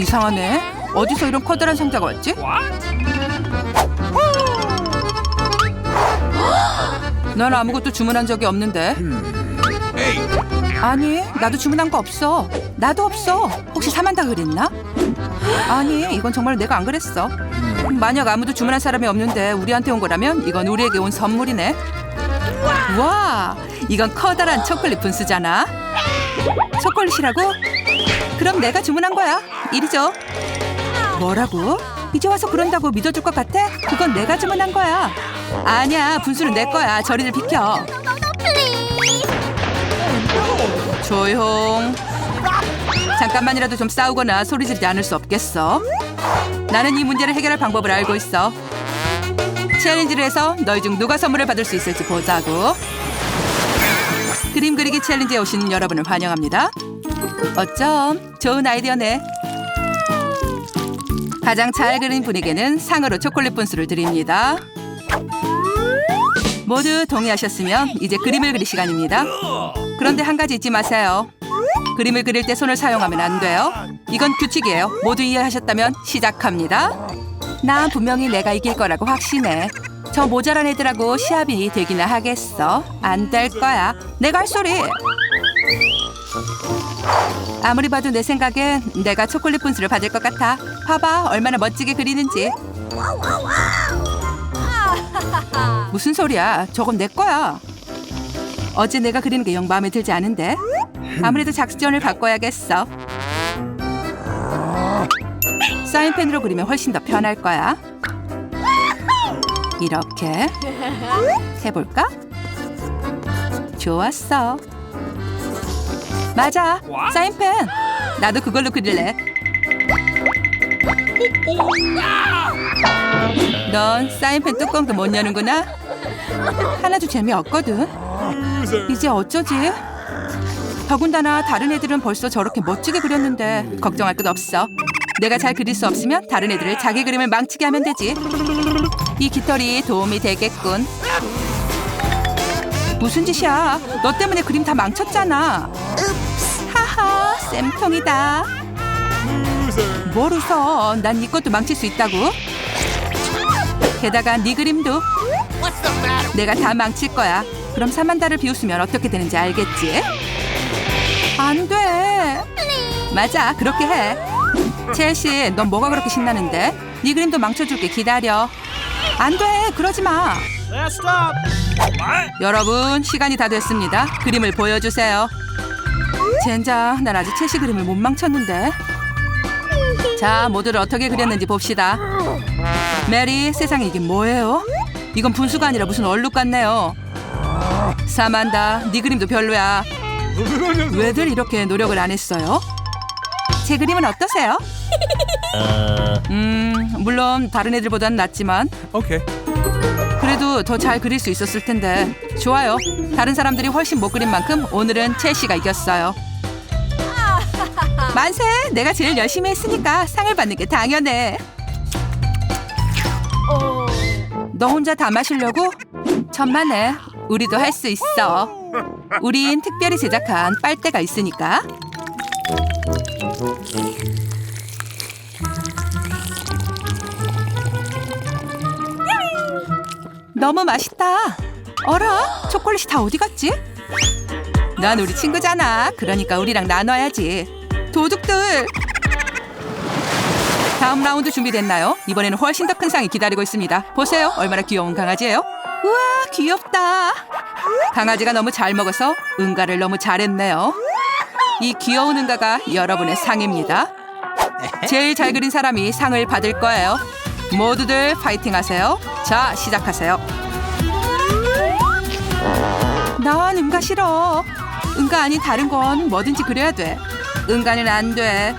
이상하네. 어디서 이런 커다란 상자가 왔지? 난 아무것도 주문한 적이 없는데. 아니, 나도 주문한 거 없어. 나도 없어. 혹시 사만다 그랬나? 아니, 이건 정말 내가 안 그랬어. 만약 아무도 주문한 사람이 없는데 우리한테 온 거라면 이건 우리에게 온 선물이네. 와, 이건 커다란 초콜릿 분수잖아. 초콜릿이라고? 그럼 내가 주문한 거야. 이리 줘. 뭐라고? 이제 와서 그런다고 믿어줄 것 같아? 그건 내가 주문한 거야. 아니야, 분수는 내 거야. 저리를 비켜. 조용. 잠깐만이라도 좀 싸우거나 소리 지르지 않을 수 없겠어. 나는 이 문제를 해결할 방법을 알고 있어. 챌린지를 해서 너희 중 누가 선물을 받을 수 있을지 보자고. 그림 그리기 챌린지에 오신 여러분을 환영합니다. 어쩜 좋은 아이디어네. 가장 잘 그린 분에게는 상으로 초콜릿 분수를 드립니다. 모두 동의하셨으면 이제 그림을 그릴 시간입니다. 그런데 한 가지 잊지 마세요. 그림을 그릴 때 손을 사용하면 안 돼요. 이건 규칙이에요. 모두 이해하셨다면 시작합니다. 나 분명히 내가 이길 거라고 확신해. 저 모자란 애들하고 시합이 되기나 하겠어. 안 될 거야. 내가 할 소리. 아무리 봐도 내 생각엔 내가 초콜릿 분수를 받을 것 같아. 봐봐, 얼마나 멋지게 그리는지. 무슨 소리야? 저건 내 거야. 어제 내가 그리는 게 영 마음에 들지 않은데. 아무래도 작전을 바꿔야겠어. 사인펜으로 그리면 훨씬 더 편할 거야. 이렇게 해볼까? 좋았어. 맞아, 사인펜. 나도 그걸로 그릴래. 넌 사인펜 뚜껑도 못 여는구나. 하나도 재미없거든. 이제 어쩌지? 더군다나 다른 애들은 벌써 저렇게 멋지게 그렸는데 걱정할 것 없어. 내가 잘 그릴 수 없으면 다른 애들을 자기 그림을 망치게 하면 되지. 이 깃털이 도움이 되겠군. 무슨 짓이야? 너 때문에 그림 다 망쳤잖아. 쌤통이다. 뭘 웃어? 난네 것도 망칠 수 있다고. 게다가 네 그림도 내가 다 망칠 거야. 그럼 사만다를 비웃으면 어떻게 되는지 알겠지? 안 돼. 맞아, 그렇게 해. 첼시, 넌 뭐가 그렇게 신나는데? 네 그림도 망쳐줄게. 기다려. 안 돼, 그러지 마. 여러분, 시간이 다 됐습니다. 그림을 보여주세요. 젠장, 난 아직 첼시 그림을 못 망쳤는데. 자, 모두를 어떻게 그렸는지 봅시다. 메리, 세상에 이게 뭐예요? 이건 분수가 아니라 무슨 얼룩 같네요. 사만다, 네 그림도 별로야. 왜들 이렇게 노력을 안 했어요? 제 그림은 어떠세요? 음, 물론 다른 애들보단 낫지만 Okay. 그래도 더 잘 그릴 수 있었을 텐데 좋아요. 다른 사람들이 훨씬 못 그린 만큼 오늘은 첼시가 이겼어요. 만세! 내가 제일 열심히 했으니까 상을 받는 게 당연해. 너 혼자 다 마시려고? 천만에. 우리도 할 수 있어. 우린 특별히 제작한 빨대가 있으니까. 너무 맛있다. 어라? 초콜릿이 다 어디 갔지? 난 우리 친구잖아. 그러니까 우리랑 나눠야지. 도둑들. 다음 라운드 준비됐나요? 이번에는 훨씬 더 큰 상이 기다리고 있습니다. 보세요. 얼마나 귀여운 강아지예요? 우와, 귀엽다. 강아지가 너무 잘 먹어서 응가를 너무 잘했네요. 이 귀여운 응가가 여러분의 상입니다. 제일 잘 그린 사람이 상을 받을 거예요. 모두들 파이팅 하세요. 자, 시작하세요. 난 응가 싫어. 응가 아닌 다른 건 뭐든지 그려야 돼. 응가는 안 돼.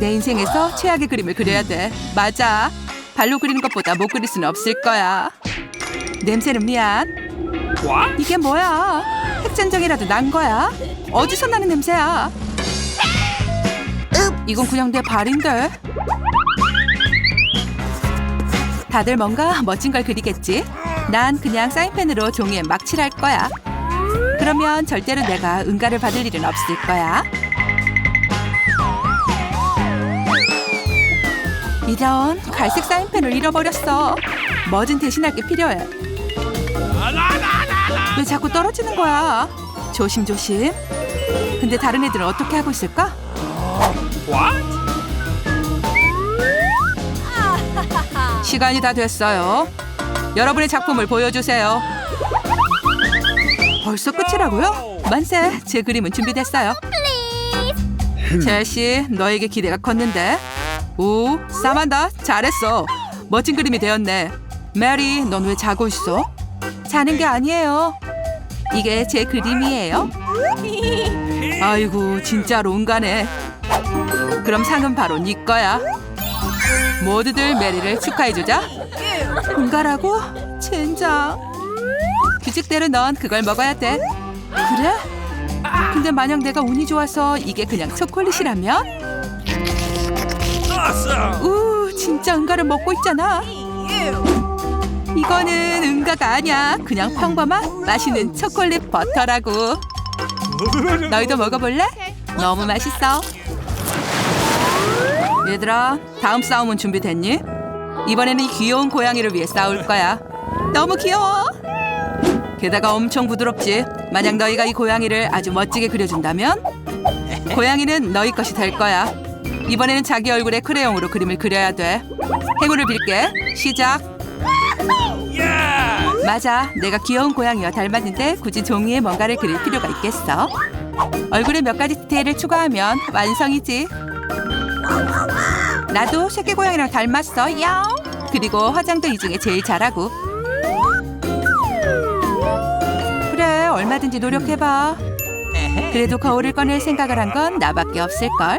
내 인생에서 최악의 그림을 그려야 돼. 맞아. 발로 그리는 것보다 못 그릴 수는 없을 거야. 냄새는 미안. 이게 뭐야? 핵전적이라도 난 거야? 어디서 나는 냄새야? 이건 그냥 내 발인데. 다들 뭔가 멋진 걸 그리겠지? 난 그냥 사인펜으로 종이에 막 칠할 거야. 그러면 절대로 내가 응가를 받을 일은 없을 거야. 이런 갈색 사인펜을 잃어버렸어. 뭐든 대신할 게 필요해. 왜 자꾸 떨어지는 거야? 조심조심. 근데 다른 애들은 어떻게 하고 있을까? 시간이 다 됐어요. 여러분의 작품을 보여주세요. 벌써 끝이라고요? 만세, 제 그림은 준비됐어요. 첼시, 너에게 기대가 컸는데. 오, 사만다, 잘했어. 멋진 그림이 되었네. 메리, 넌 왜 자고 있어? 자는 게 아니에요. 이게 제 그림이에요. 아이고, 진짜로 운가네. 그럼 상은 바로 네 거야. 모두들 메리를 축하해주자. 운가라고? 젠장. 규칙대로 넌 그걸 먹어야 돼. 그래? 근데 만약 내가 운이 좋아서 이게 그냥 초콜릿이라면? 우, 진짜 응가를 먹고 있잖아. 이거는 응가가 아니야. 그냥 평범한 맛있는 초콜릿 버터라고. 너희도 먹어볼래? 너무 맛있어. 얘들아, 다음 싸움은 준비됐니? 이번에는 이 귀여운 고양이를 위해 싸울 거야. 너무 귀여워. 게다가 엄청 부드럽지. 만약 너희가 이 고양이를 아주 멋지게 그려준다면 고양이는 너희 것이 될 거야. 이번에는 자기 얼굴에 크레용으로 그림을 그려야 돼. 행운을 빌게. 시작. 맞아. 내가 귀여운 고양이와 닮았는데 굳이 종이에 뭔가를 그릴 필요가 있겠어? 얼굴에 몇 가지 디테일을 추가하면 완성이지. 나도 새끼 고양이랑 닮았어. 야. 그리고 화장도 이 중에 제일 잘하고. 얼마든지 노력해봐. 그래도 거울을 꺼낼 생각을 한 건 나밖에 없을걸.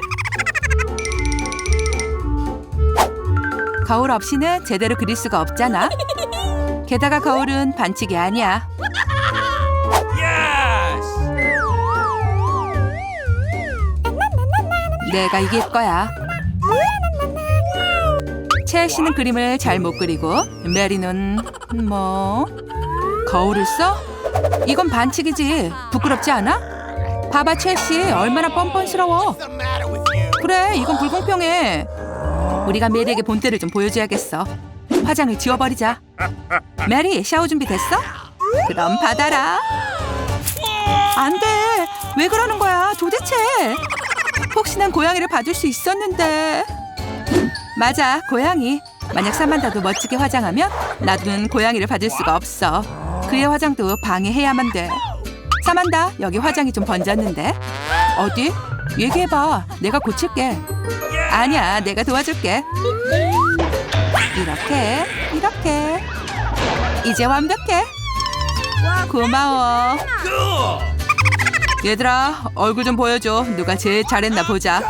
거울 없이는 제대로 그릴 수가 없잖아. 게다가 거울은 반칙이 아니야. 내가 이길 거야. 첼시는 그림을 잘 못 그리고 메리는 뭐 거울을 써? 이건 반칙이지. 부끄럽지 않아? 봐봐 첼시 얼마나 뻔뻔스러워. 그래 이건 불공평해. 우리가 메리에게 본때를 좀 보여줘야겠어. 화장을 지워버리자. 메리 샤워 준비 됐어? 그럼 받아라. 안 돼. 왜 그러는 거야 도대체. 혹시 난 고양이를 봐줄 수 있었는데. 맞아, 고양이. 만약 사만다도 멋지게 화장하면 나도는 고양이를 받을 수가 없어. 그의 화장도 방해해야만 돼. 사만다, 여기 화장이 좀 번졌는데. 어디? 얘기해봐. 내가 고칠게. 아니야, 내가 도와줄게. 이렇게, 이렇게. 이제 완벽해. 고마워. 얘들아, 얼굴 좀 보여줘. 누가 제일 잘했나 보자.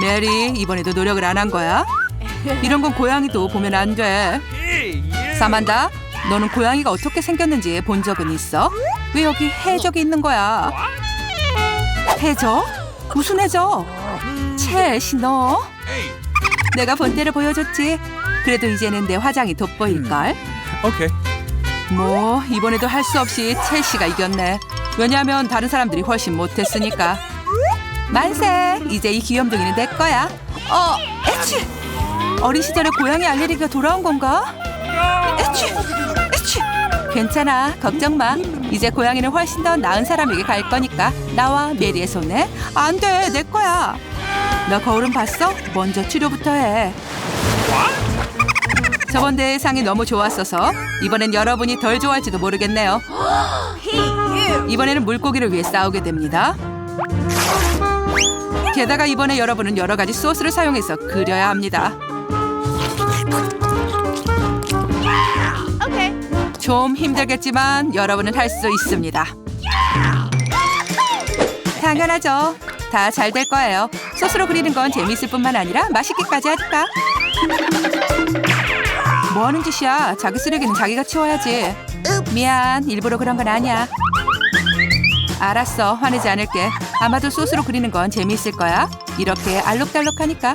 메리, 이번에도 노력을 안 한 거야? 이런 건 고양이도 보면 안 돼. 사만다, 너는 고양이가 어떻게 생겼는지 본 적은 있어? 왜 여기 해적이 있는 거야? 해적? 무슨 해적? 첼시 너? 내가 본때를 보여줬지. 그래도 이제는 내 화장이 돋보일걸. Okay. 뭐 이번에도 할 수 없이 첼시가 이겼네. 왜냐하면 다른 사람들이 훨씬 못했으니까. 만세! 이제 이 귀염둥이는 내 거야. 어, 에취! 어린 시절에 고양이 알레르기가 돌아온 건가? 에취! 괜찮아, 걱정 마. 이제 고양이는 훨씬 더 나은 사람에게 갈 거니까 나와 메리의 손에 안 돼, 내 거야. 너 거울은 봤어? 먼저 치료부터 해. 저번 대상이 너무 좋았어서 이번엔 여러분이 덜 좋아할지도 모르겠네요. 이번에는 물고기를 위해 싸우게 됩니다. 게다가 이번에 여러분은 여러 가지 소스를 사용해서 그려야 합니다. 좀 힘들겠지만 여러분은 할 수 있습니다. 당연하죠. 다 잘 될 거예요. 소스로 그리는 건 재미있을 뿐만 아니라 맛있게까지 하니까. 뭐 하는 짓이야? 자기 쓰레기는 자기가 치워야지. 미안, 일부러 그런 건 아니야. 알았어, 화내지 않을게. 아마도 소스로 그리는 건 재미있을 거야. 이렇게 알록달록하니까.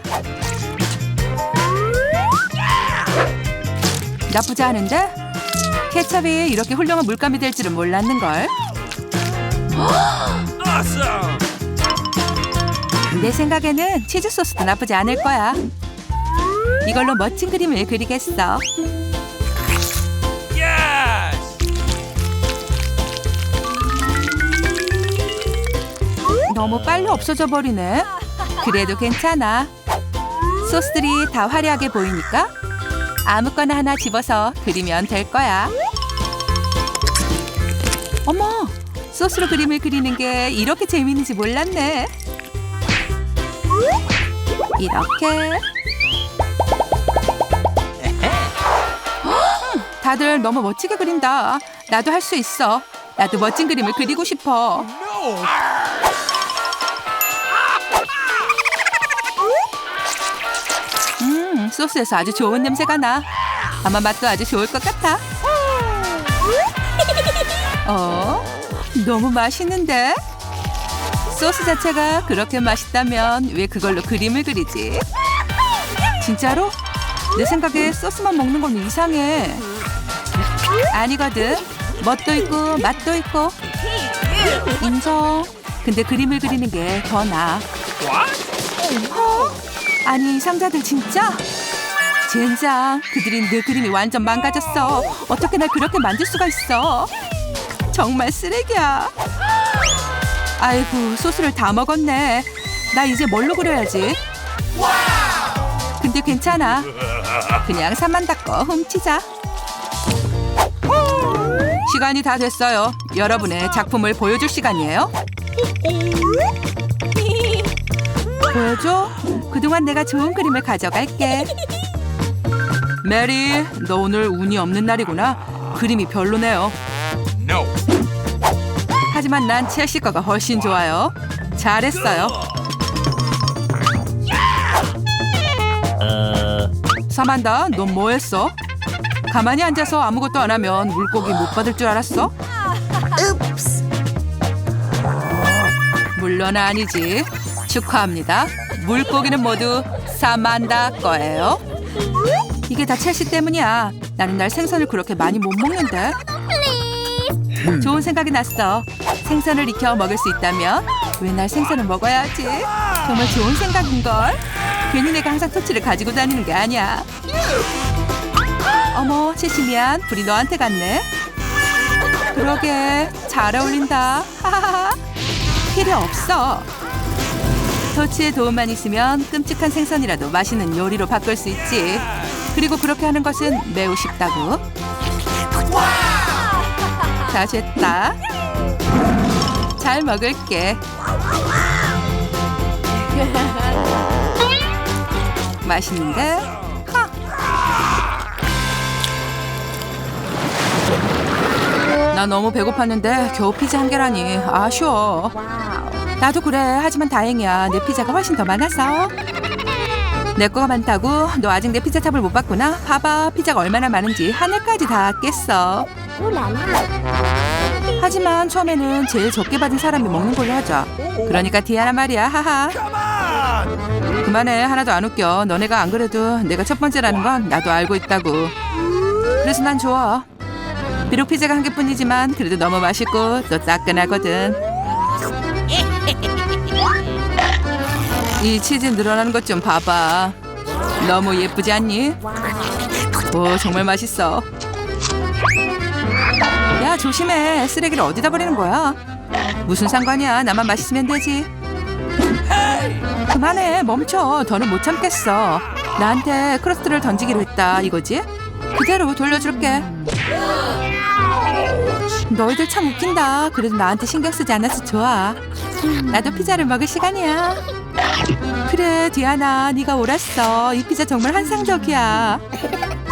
나쁘지 않은데? 케찹이 이렇게 훌륭한 물감이 될 줄은 몰랐는 걸. Awesome. 내 생각에는 치즈 소스도 나쁘지 않을 거야. 이걸로 멋진 그림을 그리겠어. 너무 빨리 없어져 버리네. 그래도 괜찮아. 소스들이 다 화려하게 보이니까 아무거나 하나 집어서 그리면 될 거야. 어머, 소스로 그림을 그리는 게 이렇게 재미있는지 몰랐네. 이렇게. 헉, 다들 너무 멋지게 그린다. 나도 할 수 있어. 나도 멋진 그림을 그리고 싶어. 음, 소스에서 아주 좋은 냄새가 나. 아마 맛도 아주 좋을 것 같아. 어? 너무 맛있는데? 소스 자체가 그렇게 맛있다면 왜 그걸로 그림을 그리지? 진짜로? 내 생각에 소스만 먹는 건 이상해. 아니거든. 멋도 있고 맛도 있고. 인정. 근데 그림을 그리는 게 더 나아. 어? 아니 이 상자들 진짜? 젠장 그들이 내 그림이 완전 망가졌어 어떻게 날 그렇게 만들 수가 있어 정말 쓰레기야 아이고 소스를 다 먹었네 나 이제 뭘로 그려야지 근데 괜찮아 그냥 산만 닦고 훔치자 시간이 다 됐어요 여러분의 작품을 보여줄 시간이에요 보여줘? 그동안 내가 좋은 그림을 가져갈게. 메리, 너 오늘 운이 없는 날이구나. 그림이 별로네요. 하지만 난 첼시 거가 훨씬 좋아요. 잘했어요. 사만다, 넌 뭐했어? 가만히 앉아서 아무것도 안 하면 물고기 못 받을 줄 알았어? 물론 아니지. 축하합니다. 물고기는 모두 사만다 거예요. 이게 다 첼시 때문이야. 나는 날 생선을 그렇게 많이 못 먹는데. 좋은 생각이 났어. 생선을 익혀 먹을 수 있다면 왜날 생선을 먹어야지? 정말 좋은 생각인걸. 괜히 내가 항상 토치를 가지고 다니는 게 아니야. 어머, 첼시 미안. 불이 너한테 갔네. 그러게 잘 어울린다. 하하하. 필요 없어. 토치의 도움만 있으면 끔찍한 생선이라도 맛있는 요리로 바꿀 수 있지. 그리고 그렇게 하는 것은 매우 쉽다고. 다 됐다. 잘 먹을게. 맛있는데? 하. 나 너무 배고팠는데 겨우 피자 한 개라니 아쉬워. 나도 그래. 하지만 다행이야. 내 피자가 훨씬 더 많아서. 내 거가 많다고? 너 아직 내 피자 탑을 못 봤구나? 봐봐. 피자가 얼마나 많은지 하늘까지 다 깼어. 하지만 처음에는 제일 적게 받은 사람이 먹는 걸로 하자. 그러니까 디아나 말이야. 하하. 그만해. 하나도 안 웃겨. 너네가 안 그래도 내가 첫 번째라는 건 나도 알고 있다고. 그래서 난 좋아. 비록 피자가 한 개뿐이지만 그래도 너무 맛있고 또 따끈하거든. 이 치즈 늘어나는 것 좀 봐봐. 너무 예쁘지 않니? 오, 정말 맛있어. 야, 조심해. 쓰레기를 어디다 버리는 거야? 무슨 상관이야. 나만 맛있으면 되지. 그만해. 멈춰. 더는 못 참겠어. 나한테 크러스트를 던지기로 했다. 이거지? 그대로 돌려줄게. 너희들 참 웃긴다. 그래도 나한테 신경 쓰지 않아서 좋아. 나도 피자를 먹을 시간이야. 그래, 디아나, 네가 옳았어. 이 피자 정말 환상적이야.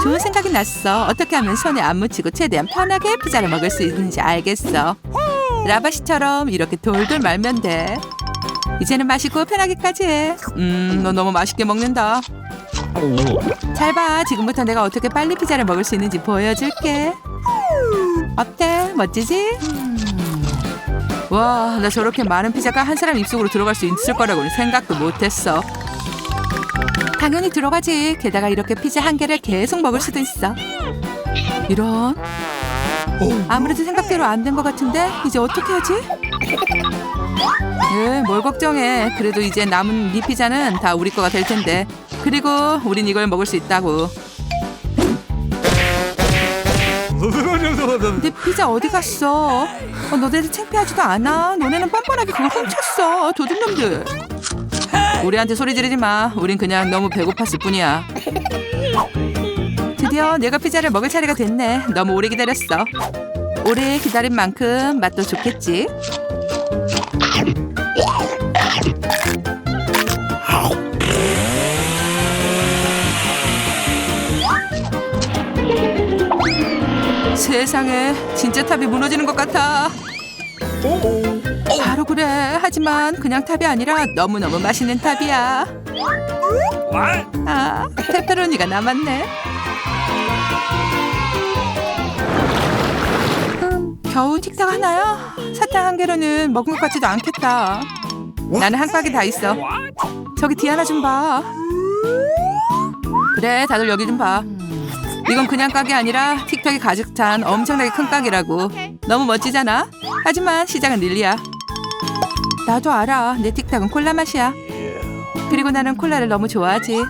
좋은 생각이 났어. 어떻게 하면 손에 안 묻히고 최대한 편하게 피자를 먹을 수 있는지 알겠어. 라바시처럼 이렇게 돌돌 말면 돼. 이제는 맛있고 편하게까지 해. 음, 너 너무 맛있게 먹는다. 잘 봐. 지금부터 내가 어떻게 빨리 피자를 먹을 수 있는지 보여줄게. 어때? 멋지지? 와, 나 저렇게 많은 피자가 한 사람 입속으로 들어갈 수 있을 거라고는 생각도 못했어. 당연히 들어가지. 게다가 이렇게 피자 한 개를 계속 먹을 수도 있어. 이런. 아무래도 생각대로 안 된 것 같은데 이제 어떻게 하지? 에, 뭘 걱정해. 그래도 이제 남은 네 피자는 다 우리 거가 될 텐데. 그리고 우린 이걸 먹을 수 있다고. 내 피자 어디 갔어? 어, 너네들 창피하지도 않아. 너네는 뻔뻔하게 그걸 훔쳤어. 도둑놈들. 우리한테 소리 지르지 마. 우린 그냥 너무 배고팠을 뿐이야. 드디어 내가 피자를 먹을 차례가 됐네. 너무 오래 기다렸어. 오래 기다린 만큼 맛도 좋겠지. 세상에 진짜 탑이 무너지는 것 같아. 바로 그래. 하지만 그냥 탑이 아니라 너무너무 맛있는 탑이야. 아, 페페로니가 남았네. 겨우 틱탁 하나요? 사탕 한 개로는 먹은 것 같지도 않겠다. 나는 한 가게 다 있어. 저기 디아나 좀 봐. 그래, 다들 여기 좀 봐. 이건 그냥 가게 아니라 틱탁이 가득 찬 엄청나게 큰 가게라고. 너무 멋지잖아? 하지만 시작은 릴리야. 나도 알아. 내 틱탁은 콜라 맛이야. 그리고 나는 콜라를 너무 좋아하지.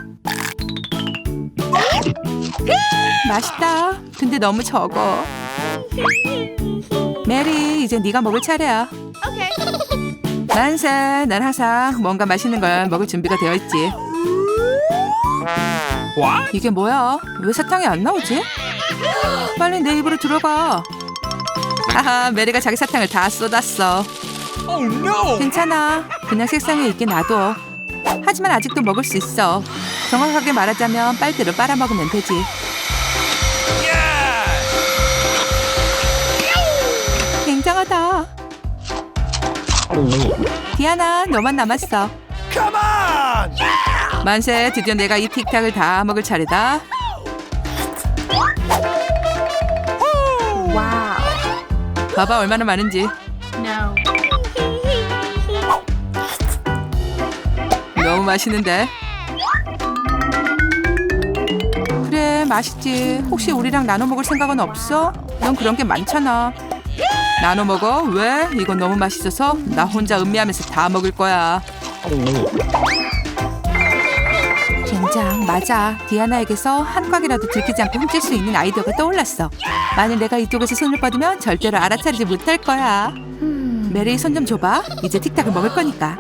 맛있다. 근데 너무 적어. 메리, 이제 네가 먹을 차례야. 만세, 난 항상 뭔가 맛있는 걸 먹을 준비가 되어 있지. 이게 뭐야? 왜 사탕이 안 나오지? 빨리 내 입으로 들어가. 하하, 메리가 자기 사탕을 다 쏟았어. Oh no! 괜찮아. 그냥 책상에 있게 놔둬. 하지만 아직도 먹을 수 있어. 정확하게 말하자면 빨대로 빨아먹으면 되지. 굉장하다. 디아나, 너만 남았어. Come on! 만세, 드디어 내가 이 틱탁을 다 먹을 차례다. 봐봐 얼마나 많은지. 너무 맛있는데. 그래, 맛있지. 혹시 우리랑 나눠 먹을 생각은 없어? 넌 그런 게 많잖아. 나눠 먹어? 왜? 이건 너무 맛있어서 나 혼자 음미하면서 다 먹을 거야. 굉장 맞아. 디아나에게서 한 꽉이라도 들키지 않고 훔칠 수 있는 아이디어가 떠올랐어. 만일 내가 이쪽에서 손을 뻗으면 절대로 알아차리지 못할 거야. 메리 손 좀 줘봐. 이제 틱탁을 먹을 거니까.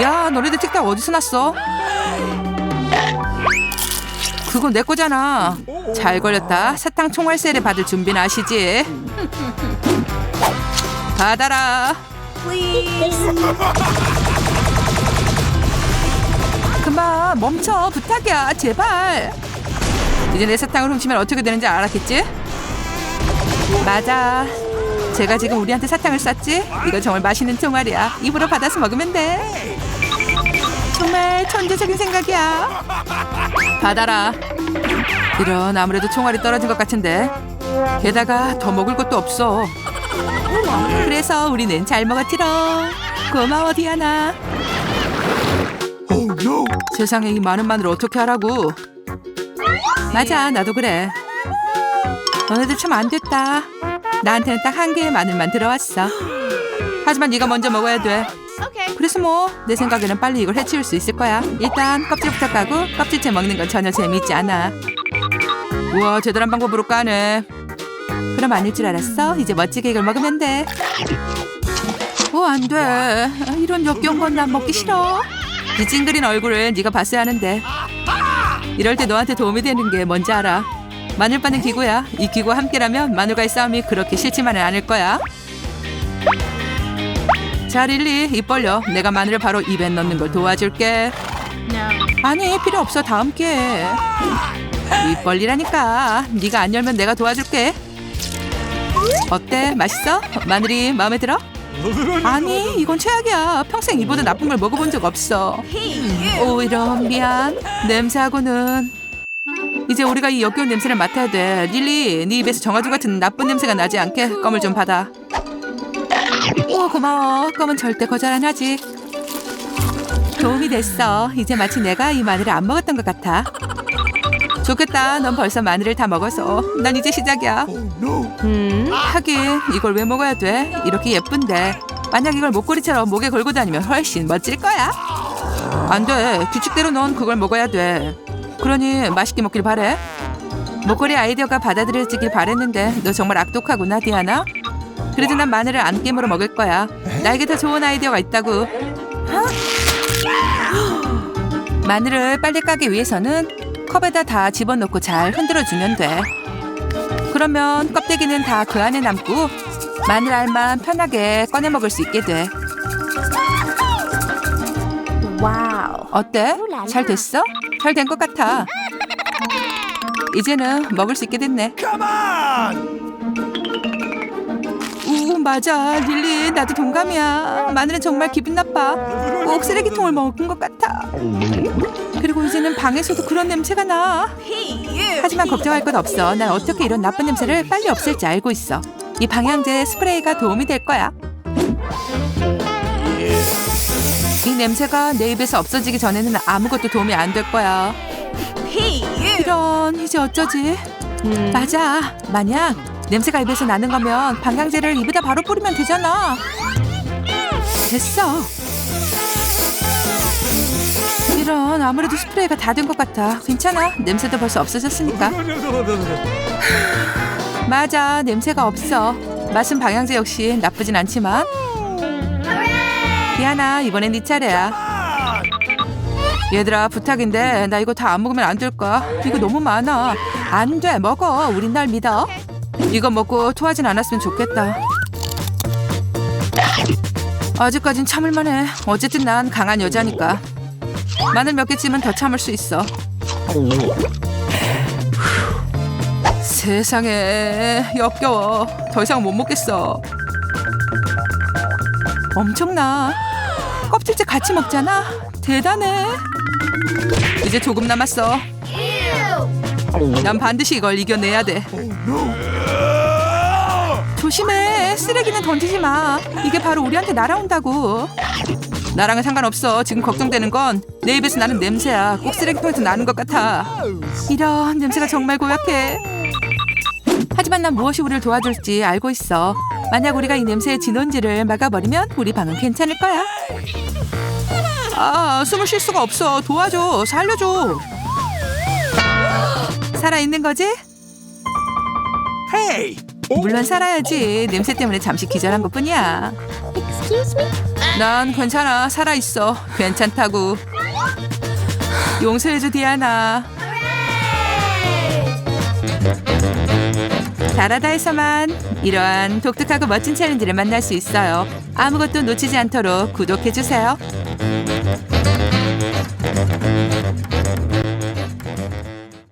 야, 너네들 틱탁 어디서 났어? 그건 내 거잖아. 잘 걸렸다. 사탕 총알세를 받을 준비는 아시지? 받아라. 멈춰 부탁이야 제발. 이제 내 사탕을 훔치면 어떻게 되는지 알았겠지? 맞아. 제가 지금 우리한테 사탕을 쐈지? 이거 정말 맛있는 총알이야. 입으로 받아서 먹으면 돼. 정말 천재적인 생각이야. 받아라. 이런 아무래도 총알이 떨어진 것 같은데. 게다가 더 먹을 것도 없어. 그래서 우리는 잘 먹었지롱. 고마워 디아나. No! 세상에 이 많은 마늘 어떻게 하라고? 맞아 나도 그래. 너네들 참 안 됐다. 나한테는 딱 한 개의 마늘만 들어왔어. 하지만 네가 먼저 먹어야 돼. 그래서 뭐 내 생각에는 빨리 이걸 해치울 수 있을 거야. 일단 껍질부터 까고 껍질째 먹는 건 전혀 재미있지 않아. 우와 제대로한 방법으로 까네. 그럼 아닐 줄 알았어? 이제 멋지게 이걸 먹으면 돼. 오, 안 돼. 이런 역겨운 건 난 먹기 싫어. 이 찡그린 얼굴을 네가 봤어야 하는데. 이럴 때 너한테 도움이 되는 게 뭔지 알아. 마늘 빠는 기구야. 이 기구와 함께라면 마늘과의 싸움이 그렇게 싫지만은 않을 거야. 자, 릴리, 입 벌려. 내가 마늘을 바로 입에 넣는 걸 도와줄게. 아니, 필요 없어. 다 함께 해. 입 벌리라니까. 네가 안 열면 내가 도와줄게. 어때? 맛있어? 마늘이 마음에 들어? 아니, 이건 최악이야. 평생 이보다 나쁜 걸 먹어본 적 없어. 오, 이런 미안. 냄새하고는. 이제 우리가 이 역겨운 냄새를 맡아야 돼. 릴리, 네 입에서 정화조 같은 나쁜 냄새가 나지 않게 껌을 좀 받아. 오, 고마워. 껌은 절대 거절 안 하지. 도움이 됐어. 이제 마치 내가 이 마늘을 안 먹었던 것 같아. 좋겠다. 넌 벌써 마늘을 다 먹어서. 난 이제 시작이야. 음, 하긴 이걸 왜 먹어야 돼? 이렇게 예쁜데. 만약 이걸 목걸이처럼 목에 걸고 다니면 훨씬 멋질 거야. 안 돼. 규칙대로 넌 그걸 먹어야 돼. 그러니 맛있게 먹길 바래. 목걸이 아이디어가 받아들여지길 바랬는데 너 정말 악독하구나 디아나. 그래도 난 마늘을 안 깨물어 먹을 거야. 나에게 더 좋은 아이디어가 있다고. 마늘을 빨리 까기 위해서는 컵에다 다 집어넣고 잘 흔들어주면 돼. 그러면 껍데기는 다 그 안에 남고 마늘 알만 편하게 꺼내 먹을 수 있게 돼. 와우. 어때? 잘 됐어? 잘 된 것 같아. 이제는 먹을 수 있게 됐네. Come on! 우 맞아 릴리 나도 동감이야. 마늘은 정말 기분 나빠. 꼭 쓰레기통을 먹은 것 같아. 그리고 이제는 방에서도 그런 냄새가 나. 하지만 걱정할 것 없어. 난 어떻게 이런 나쁜 냄새를 빨리 없앨지 알고 있어. 이 방향제 스프레이가 도움이 될 거야. 이 냄새가 내 입에서 없어지기 전에는 아무것도 도움이 안 될 거야. 이런 이제 어쩌지? 맞아. 만약 냄새가 입에서 나는 거면 방향제를 입에다 바로 뿌리면 되잖아. 됐어. 이런 아무래도 스프레이가 다 된 것 같아. 괜찮아. 냄새도 벌써 없어졌으니까. 맞아. 냄새가 없어. 맛은 방향제 역시 나쁘진 않지만. 미안아. 이번엔 네 차례야. 얘들아 부탁인데 나 이거 다 안 먹으면 안될 거야. 이거 너무 많아. 안 돼. 먹어. 우린 날 믿어. 이거 먹고 토하진 않았으면 좋겠다. 아직까진 참을만해. 어쨌든 난 강한 여자니까. 마늘 몇 개쯤은 더 참을 수 있어. 세상에 역겨워. 더 이상 못 먹겠어. 엄청나. 껍질째 같이 먹잖아. 대단해. 이제 조금 남았어. 난 반드시 이걸 이겨내야 돼. 조심해. 쓰레기는 던지지 마. 이게 바로 우리한테 날아온다고. 나랑은 상관없어. 지금 걱정되는 건 내 입에서 나는 냄새야. 꼭 쓰레기통에서 나는 것 같아. 이런 냄새가 정말 고약해. 하지만 난 무엇이 우리를 도와줄지 알고 있어. 만약 우리가 이 냄새의 진원지를 막아버리면 우리 방은 괜찮을 거야. 아, 숨을 쉴 수가 없어. 도와줘. 살려줘. 살아있는 거지? 물론 살아야지. 냄새 때문에 잠시 기절한 것 뿐이야. Excuse me? 난 괜찮아. 살아있어. 괜찮다고. 용서해줘 디아나. 다라다에서만 이러한 독특하고 멋진 챌린지를 만날 수 있어요. 아무것도 놓치지 않도록 구독해주세요.